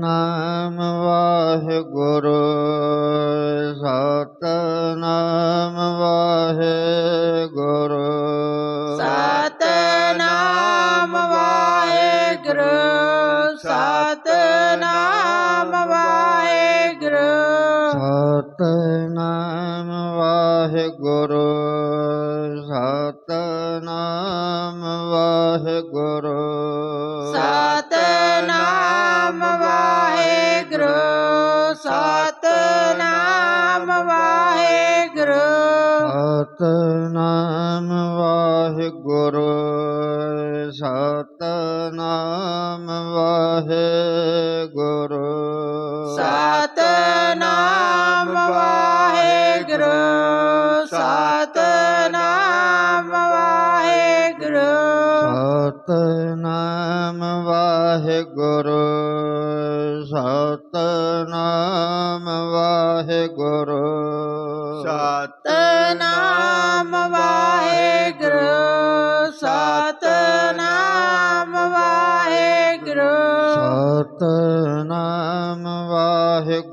ਨਾਮ ਵਾਹਿਗੁਰੂ ਵਾਹਿਗੁਰੂ ਸਤਨਾਮ ਵਾਹਿਗੁਰੂ। ਸਤਨਾਮ ਵਾਹਿਗੁਰੂ ਸਤਨਾਮ ਵਾਹਿਗੁਰੂ। ਸਤਨਾਮ ਵਾਹਿਗੁਰੂ ਸਤਨਾਮ ਵਾਹਿਗੁਰੂ। ਸਤਨਾਮ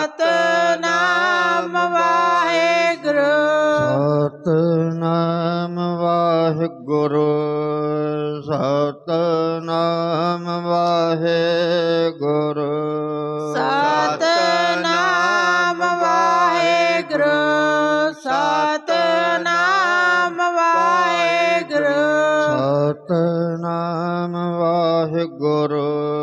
ਸਤਨਾਮ ਵਾਹਿਗੁਰੂ। ਸਤਨਾਮ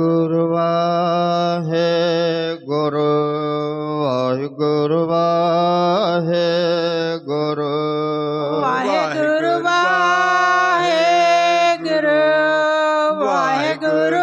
ਗੁਰਵਾ ਹੈ ਗੁਰ ਵਾਹਿਗੁਰੂ ਵਾਹਿ ਗੁਰ ਵਾਹਿਗੁਰੂ ਵਾਹਿਗੁਰੂ ਵਾਹਿਗੁਰੂ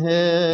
ਹੈ।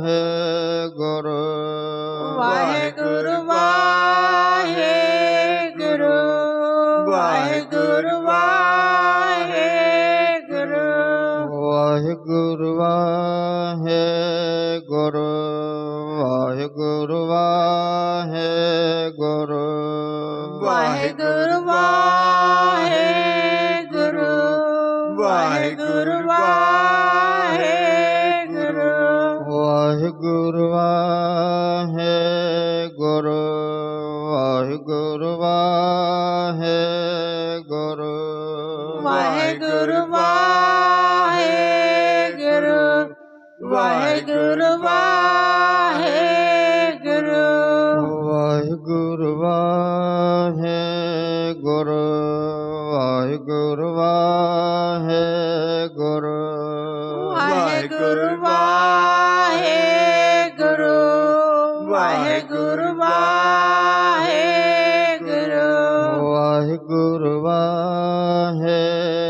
ਵਾਹਿਗੁਰੂ ਵਾਹਿਗੁਰੂ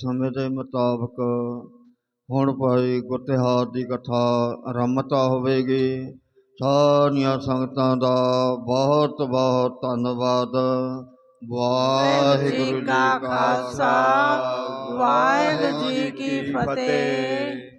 ਸਮੇਂ ਦੇ ਮੁਤਾਬਕ ਹੁਣ ਭਾਈ ਗੁਰਤਿਹਾਰ ਦੀ ਕਥਾ ਆਰੰਭਤਾ ਹੋਵੇਗੀ। ਸਾਰੀਆਂ ਸੰਗਤਾਂ ਦਾ ਬਹੁਤ ਬਹੁਤ ਧੰਨਵਾਦ। ਵਾਹਿਗੁਰੂ ਜੀ ਕਾ ਖਾਲਸਾ ਵਾਹਿਗੁਰੂ ਜੀ ਕੀ ਫਤਿਹ।